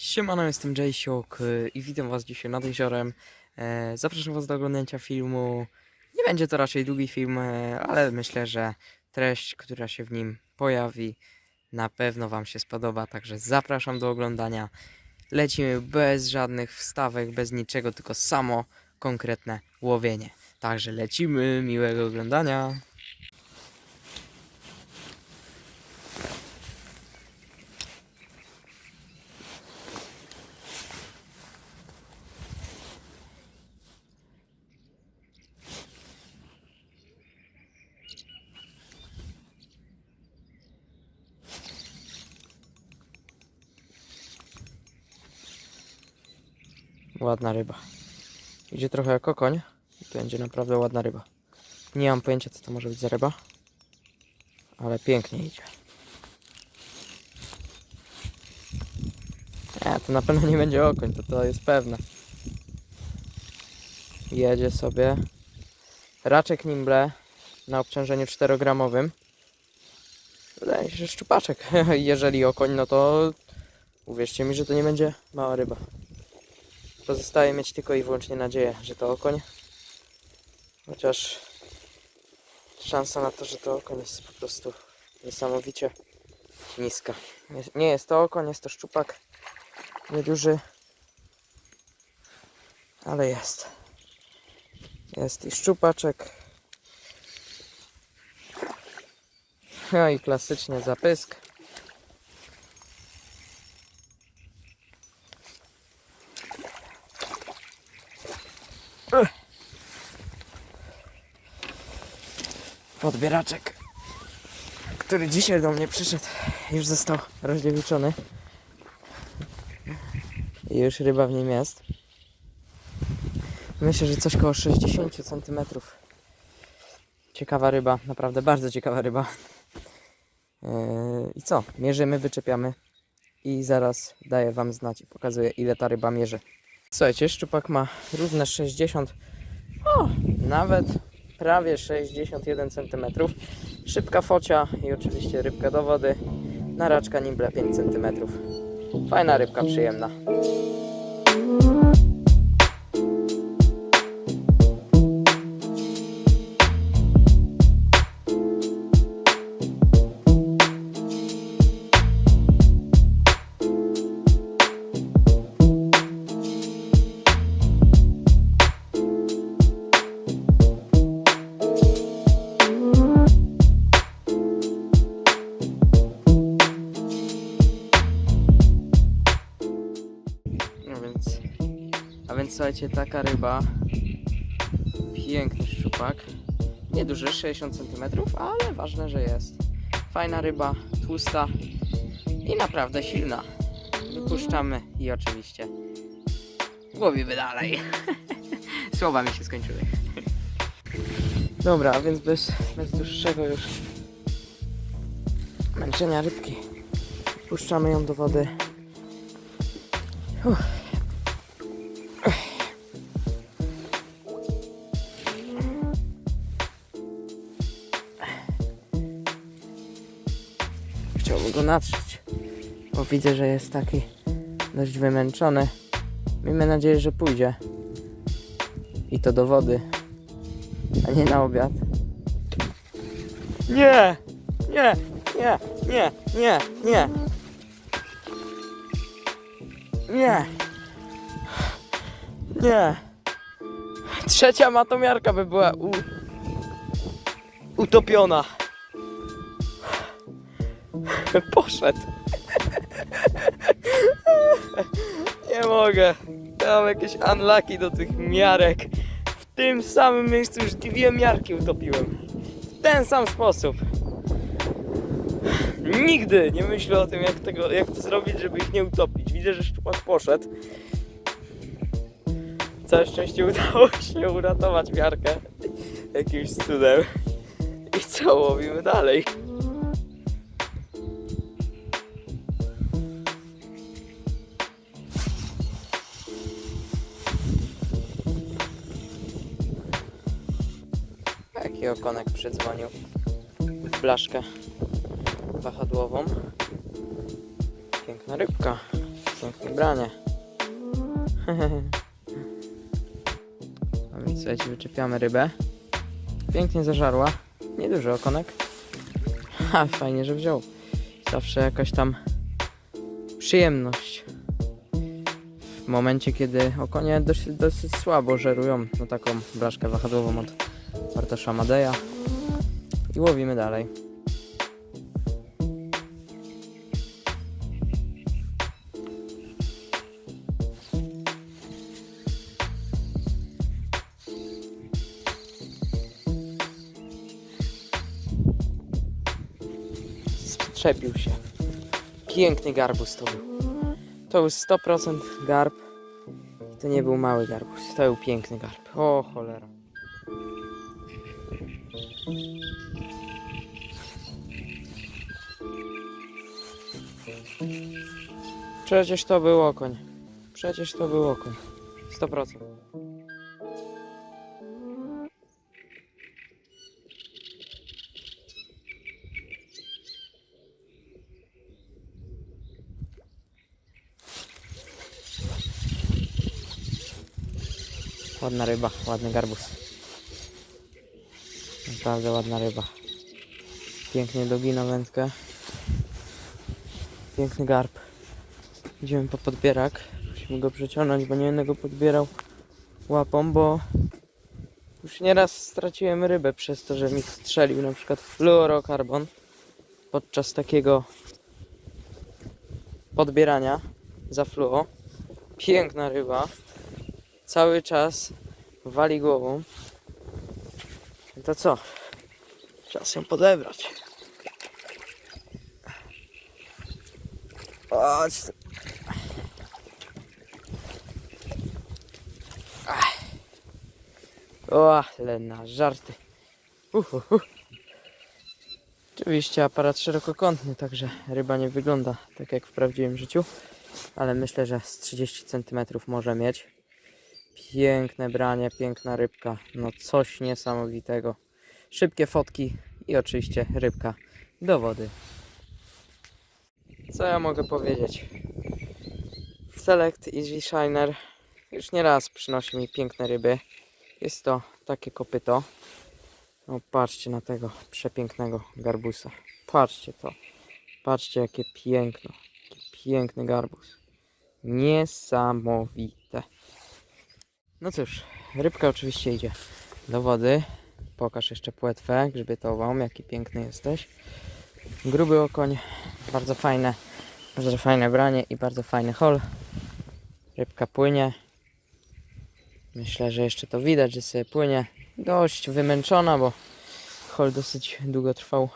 Siemano, jestem Jaysiok y, i witam was dzisiaj nad jeziorem. E, Zapraszam was do oglądania filmu. Nie będzie to raczej długi film, e, ale myślę, że treść, która się w nim pojawi, na pewno wam się spodoba, także zapraszam do oglądania. Lecimy bez żadnych wstawek, bez niczego, tylko samo konkretne łowienie. Także lecimy, miłego oglądania. Ładna ryba. Idzie trochę jak okoń. i To będzie naprawdę ładna ryba. Nie mam pojęcia, co to może być za ryba. Ale pięknie idzie. Nie, to na pewno nie będzie okoń, to to jest pewne. Jedzie sobie. Raczek nimble na obciążeniu 4-gramowym. Wydaje mi się, że szczupaczek. Jeżeli okoń, no to uwierzcie mi, że to nie będzie mała ryba. Pozostaje mieć tylko i wyłącznie nadzieję, że to okoń. Chociaż szansa na to, że to okoń jest po prostu niesamowicie niska. Nie, jest to okoń, jest to szczupak. Nieduży. Ale jest. Jest i szczupaczek. No i klasycznie zapysk. Podbieraczek, który dzisiaj do mnie przyszedł, już został rozdziewiczony. I już ryba w nim jest. Myślę, że coś koło 60 cm. Ciekawa ryba, naprawdę bardzo ciekawa ryba. Yy, I co? Mierzymy, wyczepiamy i zaraz daję Wam znać i pokazuję ile ta ryba mierzy. Słuchajcie, szczupak ma równe 60, o, nawet prawie 61 cm. Szybka focia i oczywiście rybka do wody. Naraczka nimble 5 cm. Fajna rybka, przyjemna. Słuchajcie, taka ryba, piękny szczupak, nieduży, 60 cm, ale ważne, że jest. Fajna ryba, tłusta i naprawdę silna. Wypuszczamy i oczywiście łowimy dalej. Słowa mi się skończyły. Dobra, więc bez, bez dłuższego już męczenia rybki puszczamy ją do wody. Uff. Natrzeć, bo widzę, że jest taki dość wymęczony. Miejmy nadzieję, że pójdzie. I to do wody, a nie na obiad. Nie! Nie! Nie! Nie! Nie! Nie! Nie! Nie! Trzecia matomiarka by była u... utopiona. Poszedł. Nie mogę. Mam jakieś unlucky do tych miarek. W tym samym miejscu już dwie miarki utopiłem. W ten sam sposób. Nigdy nie myślę o tym, jak, tego, jak to zrobić, żeby ich nie utopić. Widzę, że szczupak poszedł. Całe szczęście udało się uratować miarkę jakimś cudem. I co, łowimy dalej. Okonek przydzwonił blaszkę wahadłową. Piękna rybka. Piękne branie. A więc słuchajcie, wyczepiamy rybę. Pięknie zażarła. Nieduży okonek. Ha, fajnie, że wziął. Zawsze jakaś tam przyjemność. W momencie, kiedy okonie dosyć, dosyć słabo żerują no taką blaszkę wahadłową od Bartosza Madeja. I łowimy dalej. Strzepił się. Piękny garbus to był. To był 100% garb. To nie był mały garbus. To był piękny garb. O cholera. Przecież to był okoń. Przecież to był okoń. 100%. Ładna ryba, ładny garbus. Naprawdę ładna ryba. Pięknie dogina wędkę. Piękny garb. Idziemy po podbierak. Musimy go przeciągnąć, bo nie będę go podbierał łapą, bo już nieraz straciłem rybę przez to, że mi strzelił na przykład fluorokarbon podczas takiego podbierania za fluo. Piękna ryba. Cały czas wali głową. To co? Czas ją podebrać. Chodź. O, ale na żarty. Uhuhu. Oczywiście aparat szerokokątny, także ryba nie wygląda tak jak w prawdziwym życiu, ale myślę, że z 30 cm może mieć. Piękne branie, piękna rybka, no coś niesamowitego. Szybkie fotki i oczywiście rybka do wody. Co ja mogę powiedzieć? Select Easy Shiner już nie raz przynosi mi piękne ryby. Jest to takie kopyto. No patrzcie na tego przepięknego garbusa. Patrzcie to. Patrzcie jakie piękno. Jaki piękny garbus. Niesamowite. No cóż, rybka oczywiście idzie do wody. Pokaż jeszcze płetwę grzbietową, jaki piękny jesteś. Gruby okoń, bardzo fajne, bardzo fajne branie i bardzo fajny hol. Rybka płynie. Myślę, że jeszcze to widać, że sobie płynie. Dość wymęczona, bo hol dosyć długo trwał.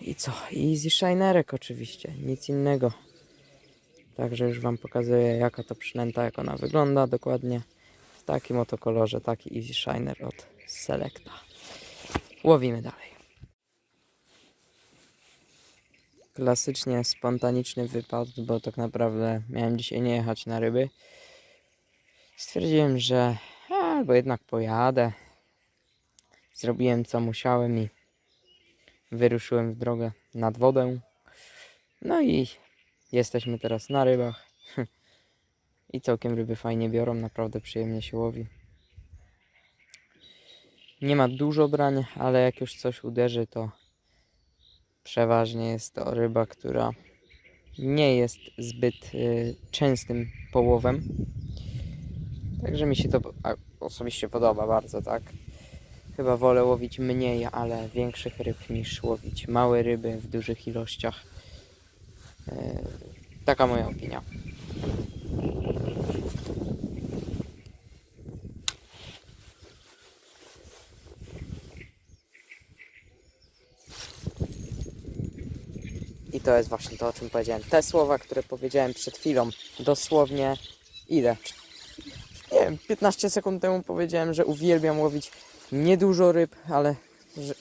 I co? Easy Shinerek oczywiście, nic innego. Także już Wam pokazuję jaka to przynęta, jak ona wygląda dokładnie. W takim oto kolorze, taki Easy Shiner od Selecta. Łowimy dalej. Klasycznie spontaniczny wypad, bo tak naprawdę miałem dzisiaj nie jechać na ryby. Stwierdziłem, że albo jednak pojadę. Zrobiłem co musiałem i wyruszyłem w drogę nad wodę. No i Jesteśmy teraz na rybach. I całkiem ryby fajnie biorą, naprawdę przyjemnie się łowi. Nie ma dużo brań, ale jak już coś uderzy, to przeważnie jest to ryba, która nie jest zbyt y, częstym połowem. Także mi się to osobiście podoba bardzo, tak? Chyba wolę łowić mniej, ale większych ryb niż łowić małe ryby w dużych ilościach. E, Taka moja opinia. I to jest właśnie to, o czym powiedziałem. Te słowa, które powiedziałem przed chwilą, dosłownie ile? Nie wiem, 15 sekund temu powiedziałem, że uwielbiam łowić niedużo ryb, ale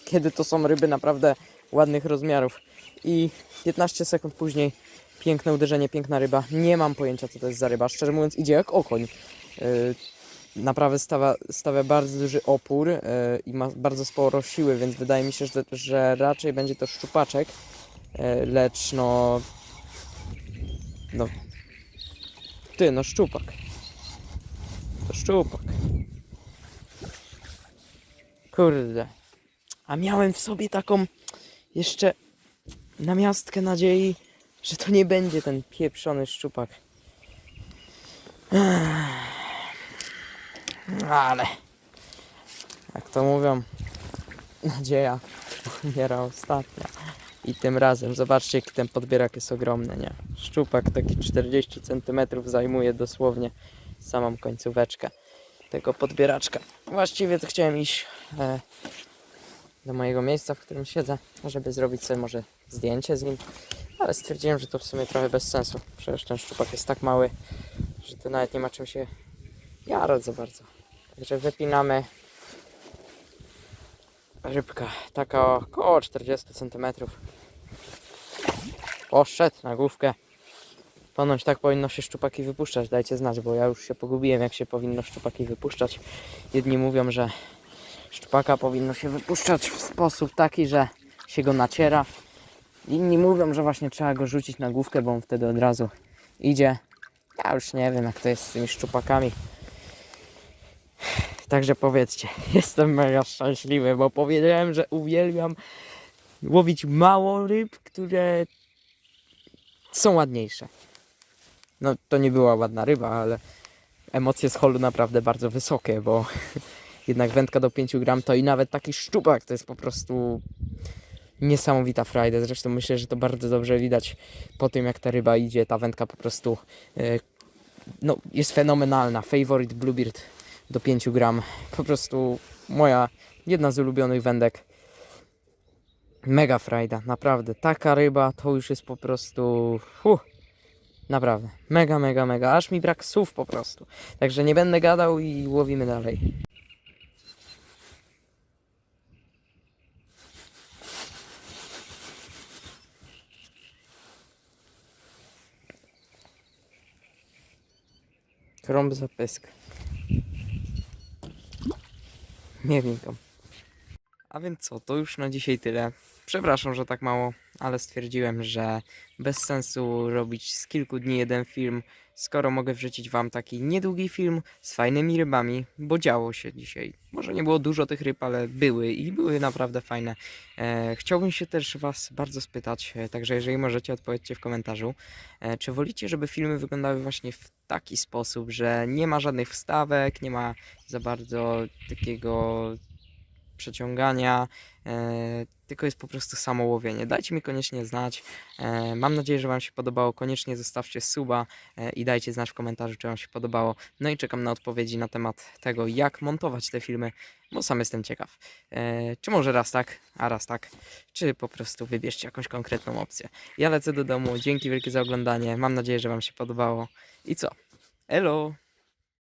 kiedy to są ryby naprawdę ładnych rozmiarów. I 15 sekund później piękne uderzenie, piękna ryba. Nie mam pojęcia, co to jest za ryba. Szczerze mówiąc, idzie jak okoń. Yy, naprawdę stawia, stawia bardzo duży opór yy, i ma bardzo sporo siły, więc wydaje mi się, że, że raczej będzie to szczupaczek. Yy, lecz no, No. Ty, no szczupak. To szczupak. Kurde. A miałem w sobie taką jeszcze namiastkę nadziei, że to nie będzie ten pieprzony szczupak. Ale jak to mówią, nadzieja umiera ostatnia. I tym razem, zobaczcie jaki ten podbierak jest ogromny, nie? Szczupak taki 40 cm zajmuje dosłownie samą końcóweczkę tego podbieraczka. Właściwie to chciałem iść e, do mojego miejsca, w którym siedzę, żeby zrobić sobie może zdjęcie z nim, ale stwierdziłem, że to w sumie trochę bez sensu. Przecież ten szczupak jest tak mały, że to nawet nie ma czym się jarać za bardzo. Także wypinamy rybka, taka około 40 cm. Poszedł na główkę. Ponoć tak powinno się szczupaki wypuszczać, dajcie znać, bo ja już się pogubiłem, jak się powinno szczupaki wypuszczać. Jedni mówią, że szczupaka powinno się wypuszczać w sposób taki, że się go naciera. Inni mówią, że właśnie trzeba go rzucić na główkę, bo on wtedy od razu idzie. Ja już nie wiem, jak to jest z tymi szczupakami. Także powiedzcie, jestem mega szczęśliwy, bo powiedziałem, że uwielbiam łowić mało ryb, które są ładniejsze. No to nie była ładna ryba, ale emocje z holu naprawdę bardzo wysokie, bo jednak wędka do 5 gram to i nawet taki szczupak to jest po prostu niesamowita frajda. Zresztą myślę, że to bardzo dobrze widać po tym jak ta ryba idzie, ta wędka po prostu e, no, jest fenomenalna. Favorite Bluebeard do 5 gram. Po prostu moja jedna z ulubionych wędek. Mega frajda, naprawdę. Taka ryba to już jest po prostu. Huh, naprawdę. Mega, mega, mega. Aż mi brak słów po prostu. Także nie będę gadał i łowimy dalej. Krąb za pysk. Nie wnikam. A więc co, to już na dzisiaj tyle. Przepraszam, że tak mało, ale stwierdziłem, że bez sensu robić z kilku dni jeden film, skoro mogę wrzucić wam taki niedługi film z fajnymi rybami, bo działo się dzisiaj. Może nie było dużo tych ryb, ale były i były naprawdę fajne. E, chciałbym się też was bardzo spytać, e, także jeżeli możecie, odpowiedzcie w komentarzu, e, czy wolicie, żeby filmy wyglądały właśnie w taki sposób, że nie ma żadnych wstawek, nie ma za bardzo takiego przeciągania, e, tylko jest po prostu samo łowienie. Dajcie mi koniecznie znać. E, mam nadzieję, że Wam się podobało. Koniecznie zostawcie suba e, i dajcie znać w komentarzu, czy Wam się podobało. No i czekam na odpowiedzi na temat tego, jak montować te filmy, bo sam jestem ciekaw. Czy może raz tak, a raz tak, czy po prostu wybierzcie jakąś konkretną opcję. Ja lecę do domu. Dzięki wielkie za oglądanie. Mam nadzieję, że Wam się podobało. I co? Elo!